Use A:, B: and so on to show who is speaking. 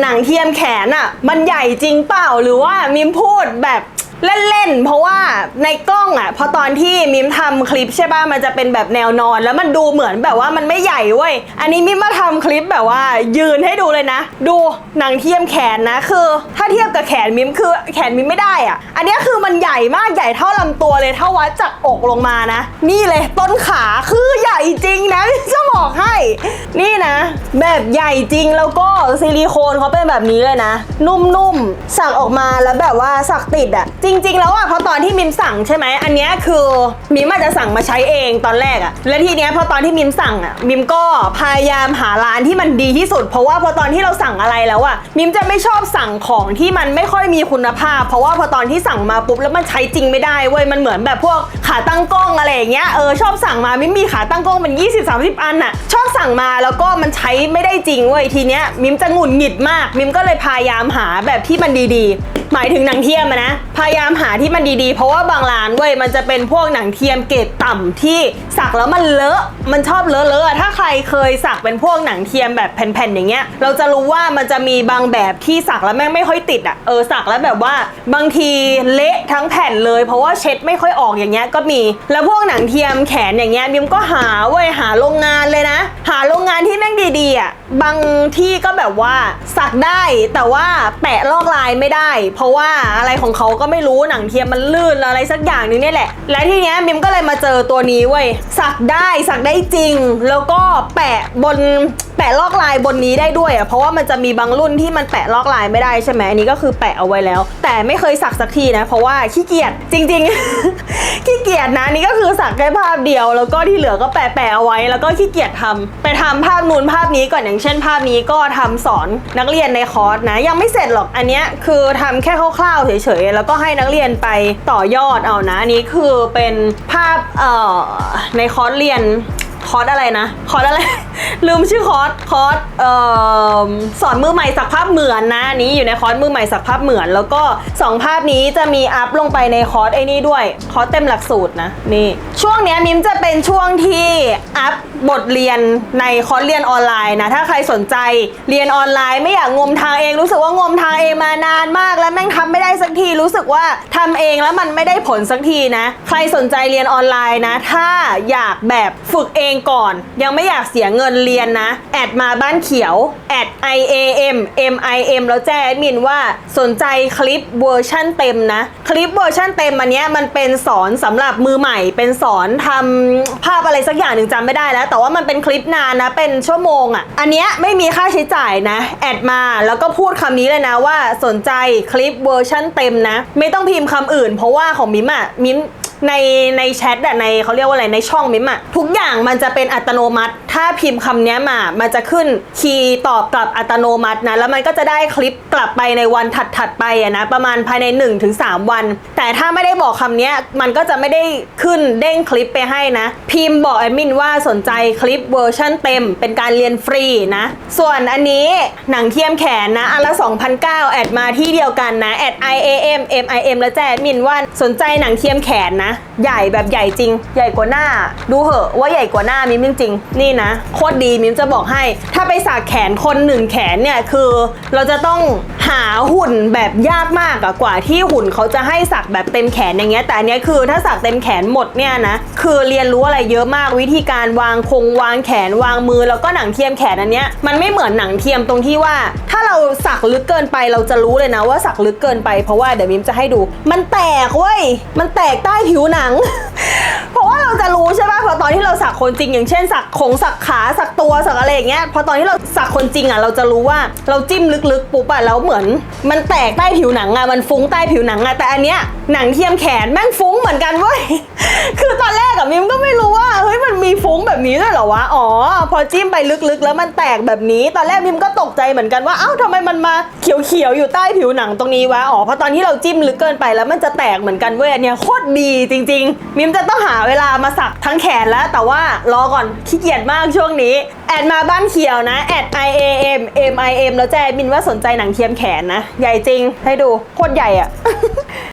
A: หนังเทียมแขนอะมันใหญ่จริงเปล่าหรือว่ามิมพูดแบบ เล่นๆ เพราะว่าในกล้องอะพอตอนที่มิมทำคลิปใช่ป่ะ มันจะเป็นแบบแนวนอน แล้วมันดูเหมือนแบบว่ามันไม่ใหญ่เว้ย อันนี้มิมมาทำคลิปแบบว่า ยืนให้ดูเลยนะ ดูหนังเทียมแขนนะ คือ ถ้าเทียบกับแขนมิมคือแขนมิมไม่ได้อะอันนี้คือมันใหญ่มากใหญ่เท่าลำตัวเลยเท่าวัดจากอกลงมานะ นี่เลยต้นขาคือใหญ่จริงนะ จะบอกให้ นี่นะ แบบใหญ่จริงแล้วก็ซิลิโคนเขาเป็นแบบนี้เลยนะ นุ่มๆ สักออกมาแล้วแบบว่าสักติดอะจริง ๆ แล้วอะพราะตอนที่มิมสั่งใช่ไหมอันเนี้ยคือมิมอาจจะสั่งมาใช้เองตอนแรกอะและทีเนี้ยพอตอนที่มิมสั่งอะมิมก็พยายามหาร้านที่มันดีที่สุด เพราะว่าพอตอนที่เราสั่งอะไรแล้วอะมิมจะไม่ชอบสั่งของที่มันไม่ค่อยมีคุณภาพ เพราะว่าพอตอนที่สั่งมาปุ๊บแล้วมันใช้จริงไม่ได้เว้ยมันเหมือนแบบพวกขาตั้งกล้องอะไรอย่างเงี้ยเออชอบสั่งมามิมมีขาตั้งกล้องเป็น20-30 อันอะชอบสั่งมาแล้วก็มันใช้ไม่ได้จริงเว้ยทีเนี้ยมิมจะหงุดหงิดมาก มิมก็เลยพยายามหาแบบที่มันดีๆ หมายถึงหนังเทียมอะนะ พยายามหาที่มันดีๆ เพราะว่าบางร้านเว้ยมันจะเป็นพวกหนังเทียมเกรดต่ำที่สักแล้วมันเลอะ มันชอบเลอะๆอะถ้าใครเคยสักเป็นพวกหนังเทียมแบบแผ่นๆอย่างเงี้ย เราจะรู้ว่ามันจะมีบางแบบที่สักแล้วแม่งไม่ค่อยติดอะเออสักแล้วแบบว่าบางทีเละทั้งแผ่นเลย เพราะว่าเช็ดไม่ค่อยออกอย่างเงี้ยก็มี แล้วพวกหนังเทียมแขนอย่างเงี้ยมิมก็หาเว้ยหาโรงงานเลยนะ หาโรงงานที่แม่งดีๆอะ บางที่ก็แบบว่าสักได้แต่ว่าแปะลอกลายไม่ได้ เพราะว่าอะไรของเขาก็ไม่รู้หนังเทียมมันลื่นอะไรสักอย่างนึงเนี่ยแหละ และทีเนี้ยมิมก็เลยมาเจอตัวนี้เว้ยสักได้สักได้จริง แล้วก็แปะบนแปะลอกลายบนนี้ได้ด้วยอะเพราะว่ามันจะมีบางรุ่นที่มันแปะลอกลายไม่ได้ใช่ไหมอันนี้ก็คือแปะเอาไว้แล้ว แต่ไม่เคยสักสักทีนะเพราะว่าขี้เกียจจริง ๆ ขี้เกียจนะนี่ก็คือสักแค่ภาพเดียว แล้วก็ที่เหลือก็แปะแปะเอาไว้แล้วก็ขี้เกียจทำไปทำภาพนูนภาพนี้ก่อนอย่างเช่นภาพนี้ก็ทำสอนนักเรียนในคอร์สนะ ยังไม่เสร็จหรอกอันเนี้ยคือทำแค่คร่าวๆเฉยๆแล้วก็ให้นักเรียนไปต่อยอดเอานะอันนี้คือเป็นภาพเอ่อในคอร์สเรียนคอร์สอะไรนะคอร์สอะไร ลืมชื่อคอร์สคอร์สเอ่อสอนมือใหม่สักภาพเหมือนนะอันนี้อยู่ในคอร์สมือใหม่สักภาพเหมือน แล้วก็ 2 ภาพนี้จะมีอัพลงไปในคอร์สไอ้นี่ด้วยคอร์สเต็มหลักสูตรนะนี่ ช่วงเนี้ยมิมจะเป็นช่วงที่อัพบทเรียนในคอร์สเรียนออนไลน์นะถ้าใครสนใจเรียนออนไลน์ไม่อยากงมทางเอง รู้สึกว่างมทางเองมานานมาก แล้วแม่งทำไม่ได้สักทีรู้สึกว่าทำเองแล้วมันไม่ได้ผลสักทีนะ ใครสนใจเรียนออนไลน์นะ ถ้าอยากแบบฝึกเองก่อน ยังไม่อยากเสียเงินเรียนนะ แอดมาบ้านเขียว แอด IAM MIM แล้วแจ้งแอดมินว่าสนใจคลิปเวอร์ชั่นเต็มนะ คลิปเวอร์ชั่นเต็มอันเนี้ยมันเป็นสอนสำหรับมือใหม่ เป็นสอนทำภาพอะไรสักอย่างหนึ่งจำไม่ได้แล้ว แต่ว่ามันเป็นคลิปนานนะเป็นชั่วโมงอะ่ะ อันเนี้ยไม่มีค่าใช้จ่ายนะ แอดมาแล้วก็พูดคำนี้เลยนะว่าสนใจคลิปเวอร์ชั่นเต็มนะ ไม่ต้องพิมพ์คำอื่น เพราะว่าของมิมอะมิมในในแชทอะในเขาเรียกว่าอะไรในช่องมิมอะทุกอย่างมันจะเป็นอัตโนมัติ ถ้าพิมพ์คำนี้มา มันจะขึ้นคีย์ตอบกลับอัตโนมัตินะ แล้วมันก็จะได้คลิปกลับไปในวันถัดๆไปอะนะ ประมาณภายใน 1-3 วัน แต่ถ้าไม่ได้บอกคำนี้มันก็จะไม่ได้ขึ้นเด้งคลิปไปให้นะ พิมพ์บอกแอดมินว่าสนใจคลิปเวอร์ชั่นเต็ม เป็นการเรียนฟรีนะ ส่วนอันนี้หนังเทียมแขนนะอันละ2,009แอดมาที่เดียวกันนะแอด IAM MIM แล้วแจ้งแอดมินว่าสนใจหนังเทียมแขนนะ ใหญ่แบบใหญ่จริง ใหญ่กว่าหน้า ดูเหอะว่าใหญ่กว่าหน้ามิมจริง ๆ นี่นะโคตรดีมิ้มจะบอกให้ ถ้าไปสักแขนคนหนึ่งแขนเนี่ยคือเราจะต้อง หาหุ่นแบบยากมากอะกว่าที่หุ่นเขาจะให้สักแบบเต็มแขนอย่างเงี้ยแต่อันเนี้ยคือถ้าสักเต็มแขนหมดเนี่ยนะคือเรียนรู้อะไรเยอะมากวิธีการวางคงวางแขนวางมือแล้วก็หนังเทียมแขนอันเนี้ยมันไม่เหมือนหนังเทียมตรงที่ว่า ถ้าเราสักลึกเกินไปเราจะรู้เลยนะว่าสักลึกเกินไปเพราะว่าเดี๋ยวมิมจะให้ดู มันแตกเว้ยมันแตกใต้ผิวหนัง เพราะว่าเราจะรู้ใช่ป่ะพอตอนที่เราสักคนจริง อย่างเช่นสักขงสักขาสักตัวสักอะไรอย่างเงี้ยพอตอนที่เราสักคนจริงอะเราจะรู้ว่าเราจิ้มลึกๆปุ๊บอะแล้วเหมือนมันแตกใต้ผิวหนังอะมันฟุ้งใต้ผิวหนังอะแต่อันเนี้ยหนังเทียมแขนแม่งฟุ้งเหมือนกันเว้ยคือตอนแรกอะมิมก็ไม่รู้ แบบนี้ด้วยเหรอวะ อ๋อ พอจิ้มไปลึกๆ แล้วมันแตกแบบนี้ ตอนแรกมิมก็ตกใจเหมือนกันว่า เอ้าทำไมมันมาเขียวๆ อยู่ใต้ผิวหนังตรงนี้วะ อ๋อ เพราะตอนที่เราจิ้มลึกเกินไปแล้วมันจะแตกเหมือนกันเว้ยเนี้ยโคตรดีจริง ๆ มิมจะต้องหาเวลามาสักทั้งแขนแล้ว แต่ว่ารอก่อนขี้เกียจมากช่วงนี้ แอดมาบ้านเขียวนะ แอด I A M M I M แล้วแจมินว่าสนใจหนังเทียมแขนนะ ใหญ่จริง ให้ดู โคตรใหญ่อะ